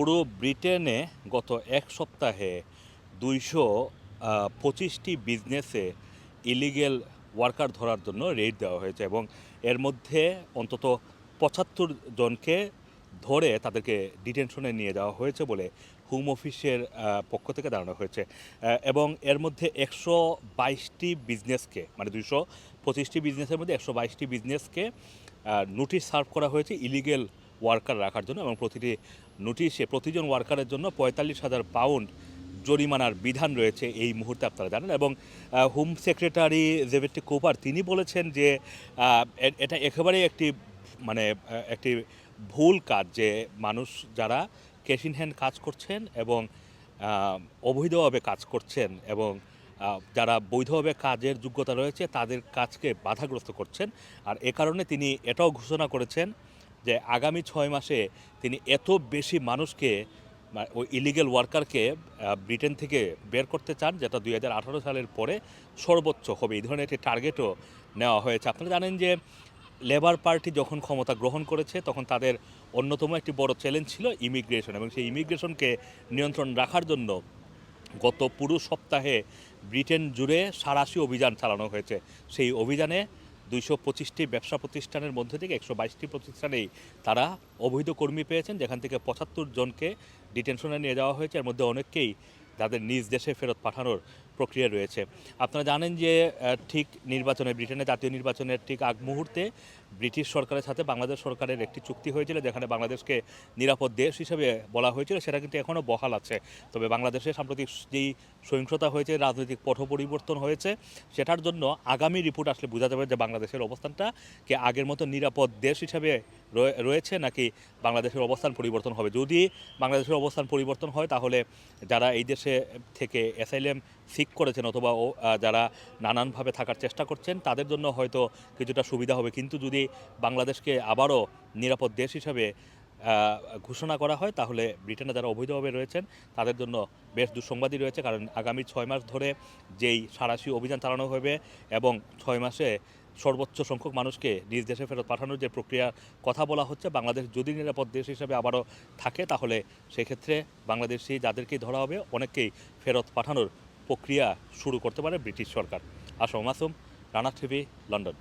পুরো ব্রিটেনে গত এক সপ্তাহে দুইশো পঁচিশটি বিজনেসে ইলিগেল ওয়ার্কার ধরার জন্য রেড দেওয়া হয়েছে এবং এর মধ্যে অন্তত পঁচাত্তর জনকে ধরে তাদেরকে ডিটেনশনে নিয়ে যাওয়া হয়েছে বলে হোম অফিসের পক্ষ থেকে জানানো হয়েছে। এবং এর মধ্যে একশো বাইশটি বিজনেসকে মানে দুইশো পঁচিশটি বিজনেসের মধ্যে একশো বাইশটি বিজনেসকে নোটিশ সার্ভ করা হয়েছে ইলিগেল ওয়ার্কার রাখার জন্য এবং প্রতিটি নোটিশে প্রতিজন ওয়ার্কারের জন্য পঁয়তাল্লিশ হাজার পাউন্ড জরিমানার বিধান রয়েছে এই মুহূর্তে আপনারা জানেন এবং হোম সেক্রেটারি জেভেট্টি কোপার তিনি বলেছেন যে এটা একেবারেই একটি মানে একটি ভুল কাজ যে মানুষ যারা ক্যাশ ইন হ্যান্ড কাজ করছেন এবং অবৈধভাবে কাজ করছেন এবং যারা বৈধভাবে কাজের যোগ্যতা রয়েছে তাদের কাজকে বাধাগ্রস্ত করছেন। আর এ কারণে তিনি এটাও ঘোষণা করেছেন যে আগামী ছয় মাসে তিনি এত বেশি মানুষকে ওই ইলিগেল ওয়ার্কারকে ব্রিটেন থেকে বের করতে চান, যেটা দুই হাজার আঠারো সালের পরে সর্বোচ্চ হবে। এই ধরনের একটি টার্গেটও নেওয়া হয়েছে। আপনারা জানেন যে লেবার পার্টি যখন ক্ষমতা গ্রহণ করেছে, তখন তাদের অন্যতম একটি বড় চ্যালেঞ্জ ছিল ইমিগ্রেশন এবং সেই ইমিগ্রেশনকে নিয়ন্ত্রণ রাখার জন্য গত পুরো সপ্তাহে ব্রিটেন জুড়ে সারাশি অভিযান চালানো হয়েছে। সেই অভিযানে দুইশো পঁচিশটি ব্যবসা প্রতিষ্ঠানের মধ্যে থেকে একশো বাইশটি প্রতিষ্ঠানেই তারা অবৈধ কর্মী পেয়েছেন, যেখান থেকে পঁচাত্তর জনকে ডিটেনশনে নিয়ে যাওয়া হয়েছে। এর মধ্যে অনেককেই তাদের নিজ দেশে ফেরত পাঠানোর প্রক্রিয়া রয়েছে। আপনারা জানেন যে ঠিক নির্বাচনে, ব্রিটেনে জাতীয় নির্বাচনের ঠিক আগ মুহূর্তে ব্রিটিশ সরকারের সাথে বাংলাদেশ সরকারের একটি চুক্তি হয়েছিল যেখানে বাংলাদেশকে নিরাপদ দেশ হিসেবে বলা হয়েছিল, সেটা কিন্তু এখনও বহাল আছে। তবে বাংলাদেশে সাম্প্রতিক যেই সহিংসতা হয়েছে, রাজনৈতিক পথ পরিবর্তন হয়েছে, সেটার জন্য আগামী রিপোর্ট আসলে বোঝা যাবে যে বাংলাদেশের অবস্থানটা কি আগের মতো নিরাপদ দেশ হিসেবে রয়ে- রয়েছে নাকি বাংলাদেশের অবস্থান পরিবর্তন হবে। যদি বাংলাদেশের অবস্থান পরিবর্তন হয়, তাহলে যারা এই দেশে থেকে অ্যাসাইলেম সিক করেছেন অথবা যারা নানানভাবে থাকার চেষ্টা করছেন, তাদের জন্য হয়তো কিছুটা সুবিধা হবে। কিন্তু যদি বাংলাদেশকে আবারও নিরাপদ দেশ হিসাবে ঘোষণা করা হয়, তাহলে ব্রিটেনে যারা অবৈধভাবে রয়েছেন, তাদের জন্য বেশ দুঃসংবাদই রয়েছে। কারণ আগামী ছয় মাস ধরে যেই সারাশি অভিযান চালানো হবে এবং ছয় মাসে সর্বোচ্চ সংখ্যক মানুষকে নিজ দেশে ফেরত পাঠানোর যে প্রক্রিয়ার কথা বলা হচ্ছে, বাংলাদেশ যদি নিরাপদ দেশ হিসেবে আবারও থাকে, তাহলে সেক্ষেত্রে বাংলাদেশি যাদেরকেই ধরা হবে, অনেককেই ফেরত পাঠানোর প্রক্রিয়া শুরু করতে পারে ব্রিটিশ সরকার। Assam Masum, Rana TV, London.